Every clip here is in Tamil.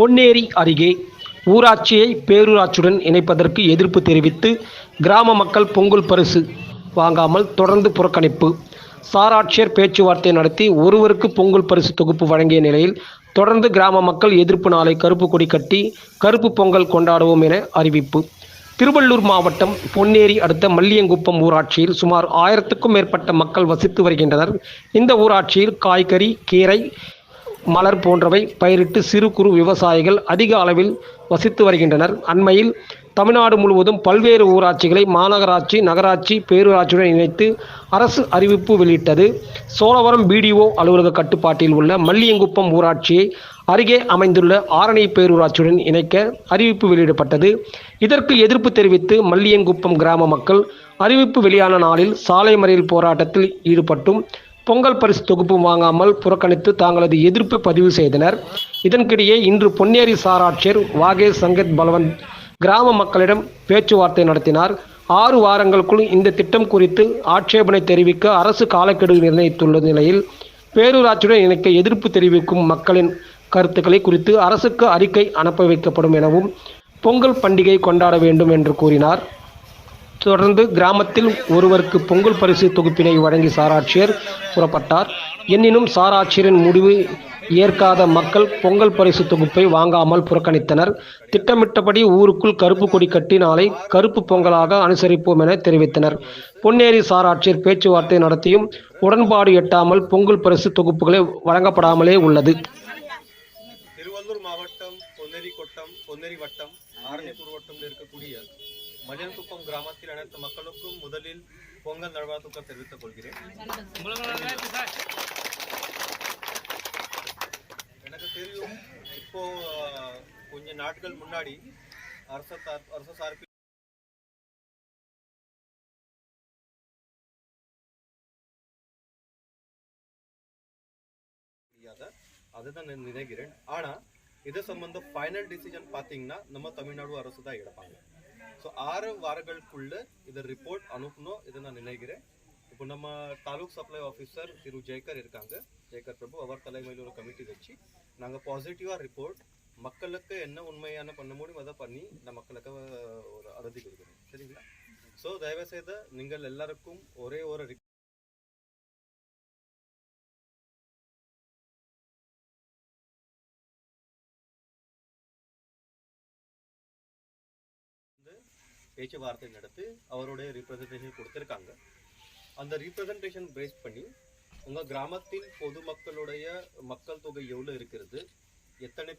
பொன்னேரி அருகே ஊராட்சியை பேரூராட்சியுடன் இணைப்பதற்கு எதிர்ப்பு தெரிவித்து கிராம மக்கள் பொங்கல் பரிசு வாங்காமல் தொடர்ந்து புறக்கணிப்பு. சாராட்சியர் பேச்சுவார்த்தை நடத்தி ஒருவருக்கு பொங்கல் பரிசு தொகுப்பு வழங்கிய நிலையில் தொடர்ந்து கிராம மக்கள் எதிர்ப்பு நாளை கருப்பு கொடி கட்டி கருப்பு பொங்கல் கொண்டாடுவோம் என அறிவிப்பு. திருவள்ளூர் மாவட்டம் பொன்னேரி அடுத்த மல்லியங்குப்பம் ஊராட்சியில் சுமார் ஆயிரத்துக்கும் மேற்பட்ட மக்கள் வசித்து வருகின்றனர். இந்த ஊராட்சியில் காய்கறி கீரை மலர் போன்றவை பயிரிட்டு சிறு குறு விவசாயிகள் அதிக அளவில் வசித்து வருகின்றனர். அண்மையில் தமிழ்நாடு முழுவதும் பல்வேறு ஊராட்சிகளை மாநகராட்சி நகராட்சி பேரூராட்சியுடன் இணைத்து அரசு அறிவிப்பு வெளியிட்டது. சோழவரம் பிடிஓ அலுவலக கட்டுப்பாட்டில் உள்ள மல்லியங்குப்பம் ஊராட்சியை அருகே அமைந்துள்ள ஆரணி பேரூராட்சியுடன் இணைக்க அறிவிப்பு வெளியிடப்பட்டது. இதற்கு எதிர்ப்பு தெரிவித்து மல்லியங்குப்பம் கிராம மக்கள் அறிவிப்பு வெளியான நாளில் சாலை மறியல் போராட்டத்தில் ஈடுபட்டும் பொங்கல் பரிசு தொகுப்பு வாங்காமல் புறக்கணித்து தாங்களது எதிர்ப்பு பதிவு செய்தனர். இதற்கிடையே இன்று பொன்னேரி சாராட்சியர் வாகேஷ் சங்கத் பலவந்த் கிராம மக்களிடம் பேச்சுவார்த்தை நடத்தினார். ஆறு வாரங்களுக்குள் இந்த திட்டம் குறித்து ஆட்சேபனை தெரிவிக்க அரசு காலக்கெடு நிர்ணயித்துள்ள நிலையில் பேரூராட்சியுடன் இணைக்க எதிர்ப்பு தெரிவிக்கும் மக்களின் கருத்துக்களை குறித்து அரசுக்கு அறிக்கை அனுப்ப வைக்கப்படும் எனவும் பொங்கல் பண்டிகை கொண்டாட வேண்டும் என்று கூறினார். தொடர்ந்து கிராமத்தில் ஒருவருக்கு பொங்கல் பரிசு தொகுப்பினை வழங்கி சாராட்சியர் புறப்பட்டார். எனினும் சாராட்சியரின் முடிவு ஏற்காத மக்கள் பொங்கல் பரிசு தொகுப்பை வாங்காமல் புறக்கணித்தனர். திட்டமிட்டபடி ஊருக்குள் கருப்பு கொடி கட்டி நாளை கருப்பு பொங்கலாக அனுசரிப்போம் என தெரிவித்தனர். பொன்னேரி சாராட்சியர் பேச்சுவார்த்தை நடத்தியும் உடன்பாடு எட்டாமல் பொங்கல் பரிசு தொகுப்புகளை வழங்கப்படாமலே உள்ளது. திருவள்ளூர் மாவட்டம் பொன்னேரி கொட்டம் பொன்னேரி வட்டம் இருக்கக்கூடிய மலியன்குப்பம் கிராமத்தில் அனைத்து மக்களுக்கும் முதலில் பொங்கல் நல்வாழ்த்துக்கள் தெரிவித்துக் கொள்கிறேன். எனக்கு தெரியும் இப்போ கொஞ்ச நாட்கள் முன்னாடி அரசு அரசு சார்பில் அதுதான் நான் நினைக்கிறேன். ஆனா இது சம்பந்தம் ஃபைனல் டிசிஷன் பாத்தீங்கன்னா நம்ம தமிழ்நாடு அரசு தான் எடுப்பாங்க. ஸோ ஆறு வாரங்களுக்குள்ள இதை ரிப்போர்ட் அனுப்பணும் இதை நான் நினைக்கிறேன். இப்போ நம்ம தாலுக் சப்ளை ஆஃபீஸர் திரு ஜெயக்கர் இருக்காங்க. ஜெயக்கர் பிரபு அவர் தலைமையில் ஒரு கமிட்டி வச்சு நாங்கள் பாசிட்டிவாக ரிப்போர்ட் மக்களுக்கு என்ன உண்மையான பண்ண முடியும் அதை பண்ணி நான் மக்களுக்கு ஒரு அறுதி கொடுக்குறோம். சரிங்களா? ஸோ தயவுசெய்து நீங்கள் எல்லாருக்கும் ஒரே ஒரு பேச்சுவார்த்தை நடத்தி அவருடைய ரீப்ரசன்டேஷன் கொடுத்துருக்காங்க. அந்த ரீப்ரசன்டேஷன் பேஸ் பண்ணி உங்க கிராமத்தில் பொதுமக்களுடைய மக்கள் தொகை எவ்வளவு இருக்கிறது? எத்தனை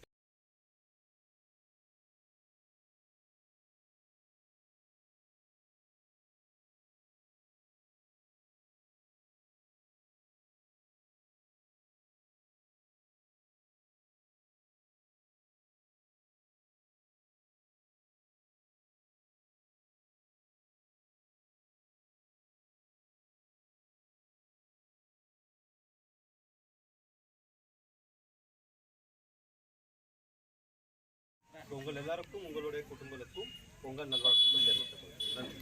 உங்கள் எல்லாருக்கும் உங்களுடைய குடும்பங்களுக்கும் பொங்கல் நல்வாழ்த்துக்கள் தெரிவித்துக் கொள்கிறேன். நன்றி